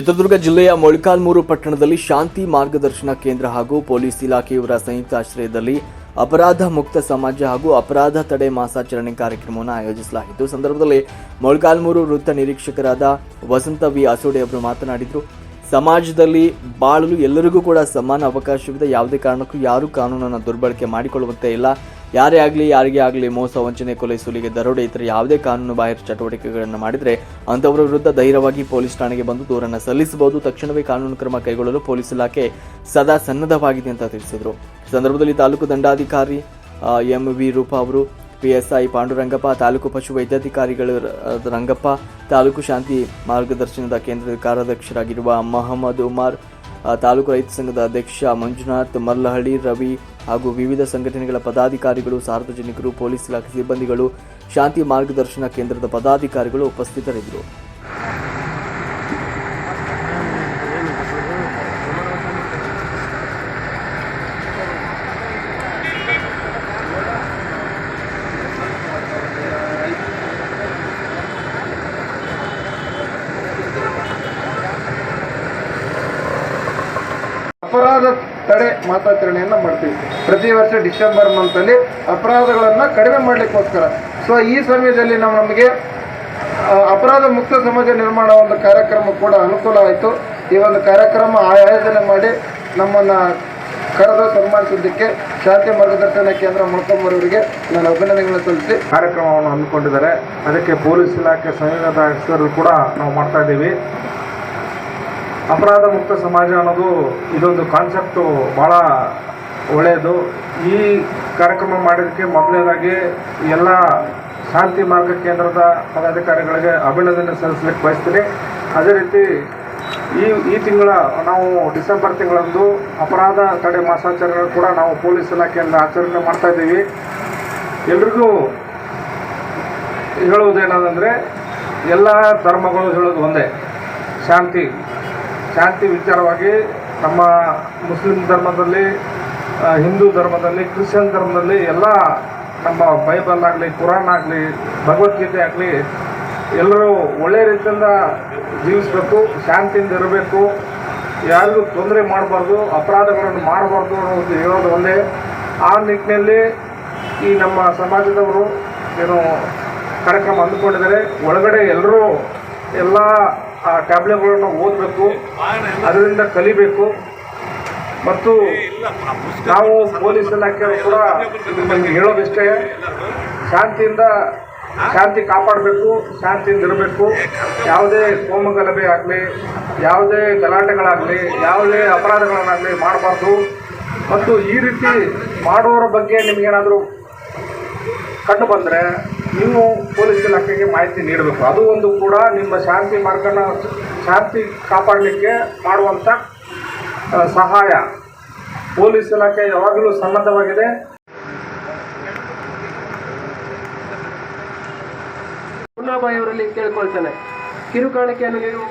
ಚಿತ್ರದುರ್ಗ ಜಿಲ್ಲೆಯ ಮೊಳಕಾಲ್ಮೂರು ಪಟ್ಟಣದಲ್ಲಿ ಶಾಂತಿ ಮಾರ್ಗದರ್ಶನ ಕೇಂದ್ರ ಹಾಗೂ ಪೊಲೀಸ್ ಇಲಾಖೆಯವರ ಸಂಯುಕ್ತ ಆಶ್ರಯದಲ್ಲಿ ಅಪರಾಧ ಮುಕ್ತ ಸಮಾಜ ಹಾಗೂ ಅಪರಾಧ ತಡೆ ಮಾಸಾಚರಣೆ ಕಾರ್ಯಕ್ರಮವನ್ನು ಆಯೋಜಿಸಲಾಗಿತ್ತು. ಸಂದರ್ಭದಲ್ಲಿ ಮೊಳಕಾಲ್ಮೂರು ವೃತ್ತ ನಿರೀಕ್ಷಕರಾದ ವಸಂತ ವಿ ಅಸೋಡೆ ಅವರು ಮಾತನಾಡಿದರು. ಸಮಾಜದಲ್ಲಿ ಬಾಳಲು ಎಲ್ಲರಿಗೂ ಕೂಡ ಸಮಾನ ಅವಕಾಶವಿದೆ. ಯಾವುದೇ ಕಾರಣಕ್ಕೂ ಯಾರೂ ಕಾನೂನನ್ನು ದುರ್ಬಳಕೆ ಮಾಡಿಕೊಳ್ಳುವಂತೆ ಇಲ್ಲ. ಯಾರೇ ಆಗಲಿ, ಯಾರಿಗೇ ಆಗಲಿ ಮೋಸ, ವಂಚನೆ, ಕೊಲೆ, ಸುಲಿಗೆ, ದರೋಡೆ ಇತರ ಯಾವುದೇ ಕಾನೂನು ಬಾಹಿರ ಚಟುವಟಿಕೆಗಳನ್ನು ಮಾಡಿದರೆ ಅಂಥವರ ವಿರುದ್ಧ ಧೈರ್ಯವಾಗಿ ಪೊಲೀಸ್ ಠಾಣೆಗೆ ಬಂದು ದೂರನ್ನು ಸಲ್ಲಿಸಬಹುದು. ತಕ್ಷಣವೇ ಕಾನೂನು ಕ್ರಮ ಕೈಗೊಳ್ಳಲು ಪೊಲೀಸ್ ಇಲಾಖೆ ಸದಾ ಸನ್ನದ್ಧವಾಗಿದೆ ಅಂತ ತಿಳಿಸಿದರು. ಸಂದರ್ಭದಲ್ಲಿ ತಾಲೂಕು ದಂಡಾಧಿಕಾರಿ ಎಂ ವಿ ರೂಪಾ ಅವರು ಪಿಎಸ್ಐ ಪಾಂಡುರಂಗಪ್ಪ, ತಾಲೂಕು ಪಶು ವೈದ್ಯಾಧಿಕಾರಿಗಳು ರಂಗಪ್ಪ, ತಾಲೂಕು ಶಾಂತಿ ಮಾರ್ಗದರ್ಶನದ ಕೇಂದ್ರದ ಕಾರ್ಯಾಧ್ಯಕ್ಷರಾಗಿರುವ ಮಹಮ್ಮದ್ ಉಮಾರ್ ತಾಲೂಕು ರೈತ ಸಂಘದ ಅಧ್ಯಕ್ಷ ಮಂಜುನಾಥ್ ಮಲ್ಲಹಳ್ಳಿ ರವಿ ಹಾಗೂ ವಿವಿಧ ಸಂಘಟನೆಗಳ ಪದಾಧಿಕಾರಿಗಳು, ಸಾರ್ವಜನಿಕರು, ಪೊಲೀಸ್ ಇಲಾಖೆ ಸಿಬ್ಬಂದಿಗಳು, ಶಾಂತಿ ಮಾರ್ಗದರ್ಶನ ಕೇಂದ್ರದ ಪದಾಧಿಕಾರಿಗಳು ಉಪಸ್ಥಿತರಿದ್ದರು. ಅಪರಾಧ ತಡೆ ಮಾತಾಚರಣೆಯನ್ನು ಮಾಡ್ತೀವಿ. ಪ್ರತಿ ವರ್ಷ ಡಿಸೆಂಬರ್ ಮಂತಲ್ಲಿ ಅಪರಾಧಗಳನ್ನ ಕಡಿಮೆ ಮಾಡಲಿಕ್ಕೋಸ್ಕರ. ಸೊ ಈ ಸಮಯದಲ್ಲಿ ನಾವು ನಮಗೆ ಅಪರಾಧ ಮುಕ್ತ ಸಮಾಜ ನಿರ್ಮಾಣ ಒಂದು ಕಾರ್ಯಕ್ರಮ ಕೂಡ ಅನುಕೂಲ ಆಯಿತು. ಈ ಒಂದು ಕಾರ್ಯಕ್ರಮ ಆಯೋಜನೆ ಮಾಡಿ ನಮ್ಮನ್ನು ಕರೆದು ಸನ್ಮಾನಿಸಿದ್ದಕ್ಕೆ ಶಾಂತಿ ಮಾರ್ಗದರ್ಶನ ಕೇಂದ್ರ ಮುಳ್ಕೊಂಬರವರಿಗೆ ನಾನು ಅಭಿನಂದನೆಗಳನ್ನು ಸಲ್ಲಿಸಿ ಕಾರ್ಯಕ್ರಮವನ್ನು ಹಮ್ಮಿಕೊಂಡಿದ್ದಾರೆ. ಅದಕ್ಕೆ ಪೊಲೀಸ್ ಇಲಾಖೆ ಹೆಸರು ಕೂಡ ನಾವು ಮಾಡ್ತಾ ಇದ್ದೀವಿ. ಅಪರಾಧ ಮುಕ್ತ ಸಮಾಜ ಅನ್ನೋದು ಇದೊಂದು ಕಾನ್ಸೆಪ್ಟು ಭಾಳ ಒಳ್ಳೆಯದು. ಈ ಕಾರ್ಯಕ್ರಮ ಮಾಡೋದಕ್ಕೆ ಮೊದಲನೇದಾಗಿ ಎಲ್ಲ ಶಾಂತಿ ಮಾರ್ಗ ಕೇಂದ್ರದ ಪದಾಧಿಕಾರಿಗಳಿಗೆ ಅಭಿನಂದನೆ ಸಲ್ಲಿಸಲಿಕ್ಕೆ ಬಯಸ್ತೀನಿ. ಅದೇ ರೀತಿ ಈ ಈ ತಿಂಗಳ ನಾವು ಡಿಸೆಂಬರ್ ತಿಂಗಳಂದು ಅಪರಾಧ ತಡೆ ಮಾಸಾಚರಣೆ ಕೂಡ ನಾವು ಪೊಲೀಸ್ ಇಲಾಖೆಯಿಂದ ಆಚರಣೆ ಮಾಡ್ತಾ ಇದ್ದೀವಿ. ಎಲ್ರಿಗೂ ಹೇಳುವುದೇನಂದರೆ, ಎಲ್ಲ ಧರ್ಮಗಳು ಹೇಳೋದು ಒಂದೇ, ಶಾಂತಿ. ಶಾಂತಿ ವಿಚಾರವಾಗಿ ನಮ್ಮ ಮುಸ್ಲಿಂ ಧರ್ಮದಲ್ಲಿ ಹಿಂದೂ ಧರ್ಮದಲ್ಲಿ, ಕ್ರಿಶ್ಚಿಯನ್ ಧರ್ಮದಲ್ಲಿ ಎಲ್ಲ ನಮ್ಮ ಬೈಬಲ್ ಆಗಲಿ, ಕುರಾನ್ ಆಗಲಿ, ಭಗವದ್ಗೀತೆ ಆಗಲಿ ಎಲ್ಲರೂ ಒಳ್ಳೆಯ ರೀತಿಯಿಂದ ಜೀವಿಸಬೇಕು, ಶಾಂತಿಯಿಂದ ಇರಬೇಕು. ಯಾರಿಗೂ ತೊಂದರೆ ಮಾಡಬಾರ್ದು, ಅಪರಾಧಗಳನ್ನು ಮಾಡಬಾರ್ದು ಅನ್ನೋದು ಹೇಳೋದು ಒಂದೇ. ಆ ನಿಟ್ಟಿನಲ್ಲಿ ಈ ನಮ್ಮ ಸಮಾಜದವರು ಏನು ಕಾರ್ಯಕ್ರಮ ಅಂದುಕೊಂಡಿದ್ದಾರೆ ಒಳಗಡೆ ಎಲ್ಲರೂ ಎಲ್ಲ ಆ ಟ್ಯಾಬ್ಲೆಟ್ಗಳನ್ನು ಓದಬೇಕು, ಅದರಿಂದ ಕಲಿಬೇಕು. ಮತ್ತು ನಾವು ಪೊಲೀಸ್ ಇಲಾಖೆ ಕೂಡ ಹೇಳೋದಿಷ್ಟೇ, ಶಾಂತಿಯಿಂದ ಶಾಂತಿ ಕಾಪಾಡಬೇಕು, ಶಾಂತಿಯಿಂದ ಇರಬೇಕು. ಯಾವುದೇ ಕೋಮಗಲಭೆ ಆಗಲಿ, ಯಾವುದೇ ಗಲಾಟೆಗಳಾಗಲಿ, ಯಾವುದೇ ಅಪರಾಧಗಳನ್ನಾಗಲಿ ಮಾಡಬಾರ್ದು. ಮತ್ತು ಈ ರೀತಿ ಮಾಡುವವರ ಬಗ್ಗೆ ನಿಮಗೇನಾದರೂ ಕಂಡು ಬಂದರೆ ನೀವು ಪೊಲೀಸ್ ಇಲಾಖೆಗೆ ಮಾಹಿತಿ ನೀಡಬೇಕು. ಅದು ಒಂದು ಕೂಡ ನಿಮ್ಮ ಶಾಂತಿ ಮಾರ್ಗನ ಶಾಂತಿ ಕಾಪಾಡಲಿಕ್ಕೆ ಮಾಡುವಂಥ ಸಹಾಯ. ಪೊಲೀಸ್ ಇಲಾಖೆ ಯಾವಾಗಲೂ ಸನ್ನದ್ಧವಾಗಿದೆ. ಮುನ್ನಾಬಾಯಿ ಅವರಲ್ಲಿ ಕೇಳ್ಕೊಳ್ತೇನೆ. ಕಿರುಕಾಣಿಕೆಯನ್ನು ನೀಡುವ